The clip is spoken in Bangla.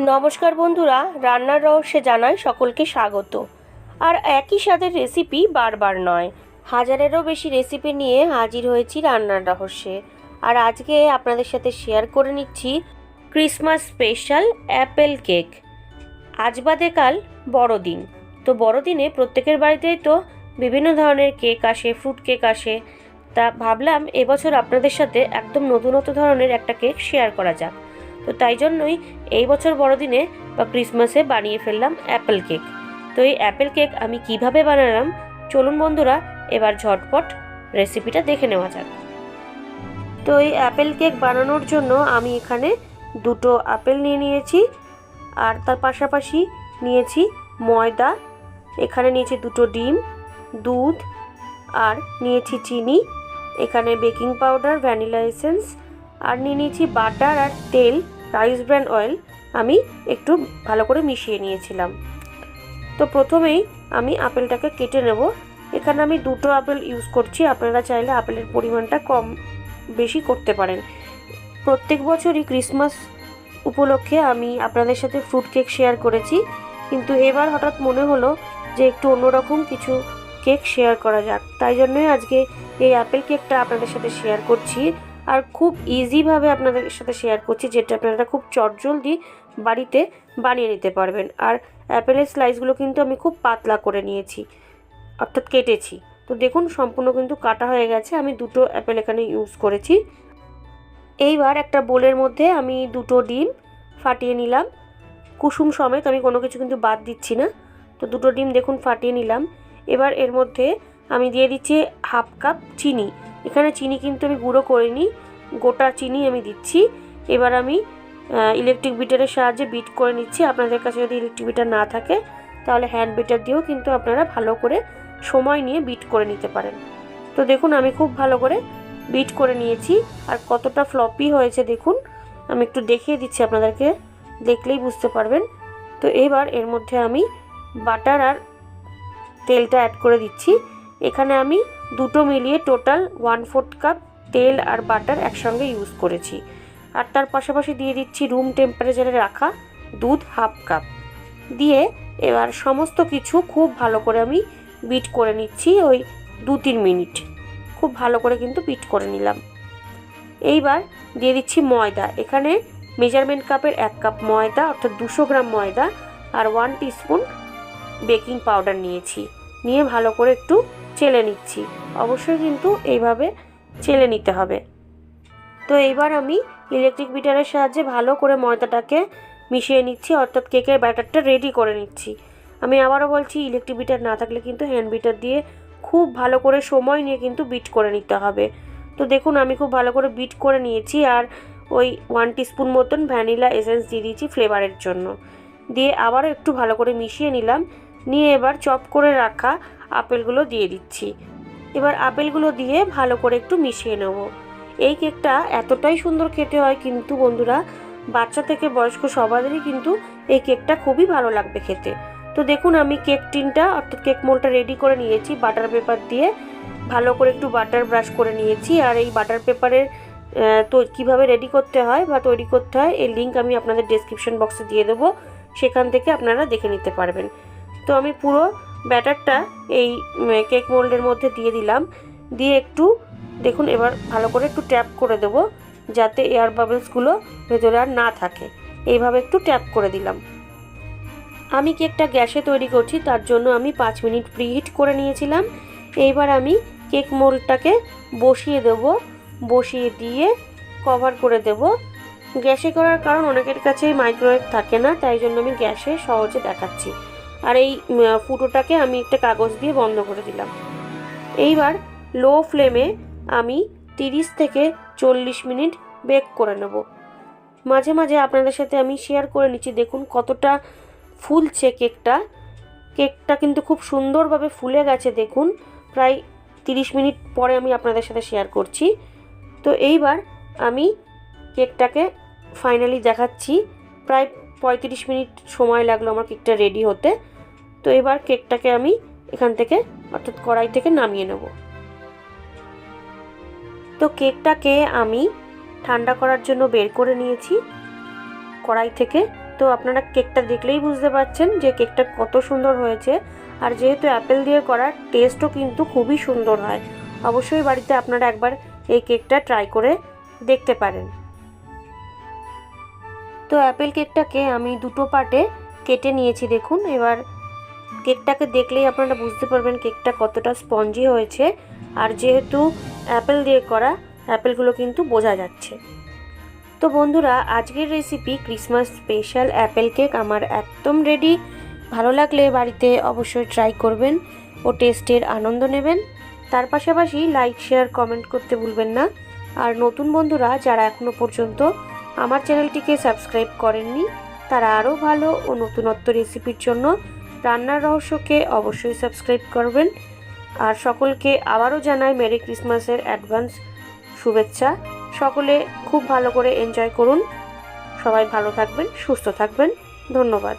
নমস্কার বন্ধুরা, রান্নার রহস্যে জানাই সকলকে স্বাগত। আর একই স্বাদের রেসিপি বারবার নয়, হাজারেরও বেশি রেসিপি নিয়ে হাজির হয়েছি রান্নার রহস্যে। আর আজকে আপনাদের সাথে শেয়ার করে নিচ্ছি ক্রিসমাস স্পেশাল অ্যাপেল কেক আজ বাদে কাল বড়দিন, তো বড়দিনে প্রত্যেকের বাড়িতেই তো বিভিন্ন ধরনের কেক আসে ফ্রুট কেক আসে। তা ভাবলাম এবছর আপনাদের সাথে একদম নতুনত্ব ধরনের একটা কেক শেয়ার করা যাক। তো তাই জন্যই এই বছর বড়দিনে বা ক্রিসমাসে বানিয়ে ফেললাম অ্যাপেল কেক। তো এই অ্যাপেল কেক আমি কীভাবে বানালাম? চলুন বন্ধুরা, এবার ঝটপট রেসিপিটা দেখে নেওয়া যাক। তো এই অ্যাপেল কেক বানানোর জন্য আমি এখানে দুটো আপেল নিয়ে নিয়েছি, আর তার পাশাপাশি নিয়েছি ময়দা, এখানে নিয়েছি দুটো ডিম, দুধ, আর নিয়েছি চিনি, এখানে বেকিং পাউডার, ভ্যানিলা এসেন্স, আর নিয়ে নিয়েছি বাটার আর তেল। রাইস ব্র্যান্ড অয়েল আমি একটু ভালো করে মিশিয়ে নিয়েছিলাম। তো প্রথমেই আমি আপেলটাকে কেটে নেব। এখানে আমি দুটো আপেল ইউজ করছি। আপনারা চাইলে আপেলের পরিমাণটা কম বেশি করতে পারেন। প্রত্যেক বছরই ক্রিসমাস উপলক্ষে আমি আপনাদের সাথে ফ্রুট কেক শেয়ার করেছি। কিন্তু এবার হঠাৎ মনে হলো যে একটু অন্যরকম কিছু কেক শেয়ার করা যাক। তাই জন্যই আজকে এই অ্যাপেল কেকটা আপনাদের সাথে শেয়ার করছি। আর খুব ইজিভাবে আপনাদের সাথে শেয়ার করছি, যেটা আপনারা খুব চটজলদি বাড়িতে বানিয়ে নিতে পারবেন। আর অ্যাপেলের স্লাইসগুলো কিন্তু আমি খুব পাতলা করে নিয়েছি, অর্থাৎ কেটেছি। তো দেখুন, সম্পূর্ণ কিন্তু কাটা হয়ে গেছে। আমি দুটো অ্যাপেল এখানে ইউজ করেছি। এইবার একটা বোলের মধ্যে আমি দুটো ডিম ফাটিয়ে নিলাম। কুসুম সমেত আমি কোনো কিছু কিন্তু বাদ দিচ্ছি না। তো দুটো ডিম দেখুন ফাটিয়ে নিলাম। এবার এর মধ্যে আমি দিয়ে দিচ্ছি হাফ কাপ চিনি। এখানে চিনি কিন্তু আমি গুঁড়ো করিনি, গোটা চিনি আমি দিচ্ছি। এবার আমি ইলেকট্রিক বিটারের সাহায্যে বিট করে নিচ্ছি। আপনাদের কাছে যদি ইলেকট্রিক বিটার না থাকে, তাহলে হ্যান্ড বিটার দিয়েও কিন্তু আপনারা ভালো করে সময় নিয়ে বিট করে নিতে পারেন। তো দেখুন, আমি খুব ভালো করে বিট করে নিয়েছি। আর কতটা ফ্লপি হয়েছে দেখুন, আমি একটু দেখিয়ে দিচ্ছি আপনাদেরকে, দেখলেই বুঝতে পারবেন। তো এবার এর মধ্যে আমি বাটার আর তেলটা অ্যাড করে দিচ্ছি। এখানে আমি দুটো মিলিয়ে টোটাল ওয়ান ফোর্থ কাপ তেল আর বাটার একসঙ্গে ইউজ করেছি। আর তার পাশাপাশি দিয়ে দিচ্ছি রুম টেম্পারেচারে রাখা দুধ হাফ কাপ দিয়ে এবার সমস্ত কিছু খুব ভালো করে আমি বিট করে নিচ্ছি ওই দু তিন মিনিট। খুব ভালো করে কিন্তু বিট করে নিলাম। এইবার দিয়ে দিচ্ছি ময়দা। এখানে মেজারমেন্ট কাপের এক কাপ ময়দা, অর্থাৎ দুশো গ্রাম ময়দা আর ওয়ান টিস্পুন বেকিং পাউডার নিয়েছি। নিয়ে ভালো করে একটু চেলে নিচ্ছি। অবশ্যই কিন্তু এইভাবে চেলে নিতে হবে। তো এইবার আমি ইলেকট্রিক বিটারের সাহায্যে ভালো করে ময়দাটাকে মিশিয়ে নিচ্ছি, অর্থাৎ কেকের ব্যাটারটা রেডি করে নিচ্ছি। আমি আবারও বলছি ইলেকট্রিক বিটার না থাকলে কিন্তু হ্যান্ড বিটার দিয়ে খুব ভালো করে সময় নিয়ে কিন্তু বিট করে নিতে হবে। তো দেখুন, আমি খুব ভালো করে বিট করে নিয়েছি আর ওই ওয়ান টিস্পুন মতন ভ্যানিলা এসেন্স দিয়ে দিয়েছি ফ্লেভারের জন্য। দিয়ে আবারও একটু ভালো করে মিশিয়ে নিলাম। নিয়ে এবার চপ করে রাখা আপেলগুলো দিয়ে দিচ্ছি। এবার আপেলগুলো দিয়ে ভালো করে একটু মিশিয়ে নেব। এই কেকটা এতটাই সুন্দর খেতে হয় কিন্তু বন্ধুরা, বাচ্চা থেকে বয়স্ক সবাদেরই কিন্তু এই কেকটা খুবই ভালো লাগবে খেতে। তো দেখুন আমি কেক টিনটা অর্থাৎ কেক মোলটা রেডি করে নিয়েছি, বাটার পেপার দিয়ে ভালো করে একটু বাটার ব্রাশ করে নিয়েছি আর এই বাটার পেপারের তো কীভাবে রেডি করতে হয় বা তৈরি করতে হয় এই লিঙ্ক আমি আপনাদের ডেসক্রিপশন বক্সে দিয়ে দেবো। সেখান থেকে আপনারা দেখে নিতে পারবেন। তো আমি পুরো ব্যাটারটা এই কেক মোল্ডের মধ্যে দিয়ে দিলাম। দিয়ে একটু, দেখুন, এবার ভালো করে একটু ট্যাপ করে দেবো, যাতে এয়ার বাবলসগুলো ভেতরে আর না থাকে। এইভাবে একটু ট্যাপ করে দিলাম। আমি কেকটা গ্যাসে তৈরি করছি, তার জন্য আমি পাঁচ মিনিট প্রিহিট করে নিয়েছিলাম। এইবার আমি কেক মোল্ডটাকে বসিয়ে দেবো, বসিয়ে দিয়ে কভার করে দেব। গ্যাসে করার কারণ অনেকের কাছেই মাইক্রোওয়েভ থাকে না, তাই জন্য আমি গ্যাসে সহজে দেখাচ্ছি। আর এই ফুটোটাকে আমি একটা কাগজ দিয়ে বন্ধ করে দিলাম। এইবার লো ফ্লেমে আমি তিরিশ থেকে চল্লিশ মিনিট বেক করে নেব। মাঝে মাঝে আপনাদের সাথে আমি শেয়ার করে নিচ্ছি। দেখুন কতটা ফুলছে কেকটা। কেকটা কিন্তু খুব সুন্দরভাবে ফুলে গেছে, দেখুন। প্রায় তিরিশ মিনিট পরে আমি আপনাদের সাথে শেয়ার করছি। তো এইবার আমি কেকটাকে ফাইনালি দেখাচ্ছি। প্রায় পঁয়ত্রিশ মিনিট সময় লাগল আমার কেকটা রেডি হতে। তো এবার কেকটাকে আমি এখান থেকে, অর্থাৎ কড়াই থেকে নামিয়ে নেব। তো কেকটাকে আমি ঠান্ডা করার জন্য বের করে নিয়েছি কড়াই থেকে। তো আপনারা কেকটা দেখলেই বুঝতে পারছেন যে কেকটা কত সুন্দর হয়েছে। আর যেহেতু অ্যাপেল দিয়ে করার টেস্টও কিন্তু খুবই সুন্দর হয়, অবশ্যই বাড়িতে আপনারা একবার এই কেকটা ট্রাই করে দেখতে পারেন। তো অ্যাপেল কেকটাকে আমি দুটো পার্টে কেটে নিয়েছি, দেখুন। এবার কেকটাকে দেখলেই আপনারা বুঝতে পারবেন কেকটা কতটা স্পঞ্জি হয়েছে। আর যেহেতু অ্যাপেল দিয়ে করা, অ্যাপেলগুলো কিন্তু বোঝা যাচ্ছে। তো বন্ধুরা, আজকের recipe Christmas special apple cake আমার একদম রেডি ভালো লাগলে বাড়িতে অবশ্যই ট্রাই করবেন ও টেস্টের আনন্দ নেবেন। তার পাশাপাশি লাইক শেয়ার কমেন্ট করতে ভুলবেন না। আর নতুন বন্ধুরা, যারা এখনও পর্যন্ত আমার চ্যানেলটিকে সাবস্ক্রাইব করেননি, তারা আরও ভালো ও নতুনত্ব রেসিপির জন্য রান্নার রহস্যকে অবশ্যই সাবস্ক্রাইব করবেন। আর সকলকে আবারও জানাই মেরি ক্রিসমাসের অ্যাডভান্স শুভেচ্ছা। সকলে খুব ভালো করে এনজয় করুন। সবাই ভালো থাকবেন, সুস্থ থাকবেন। ধন্যবাদ।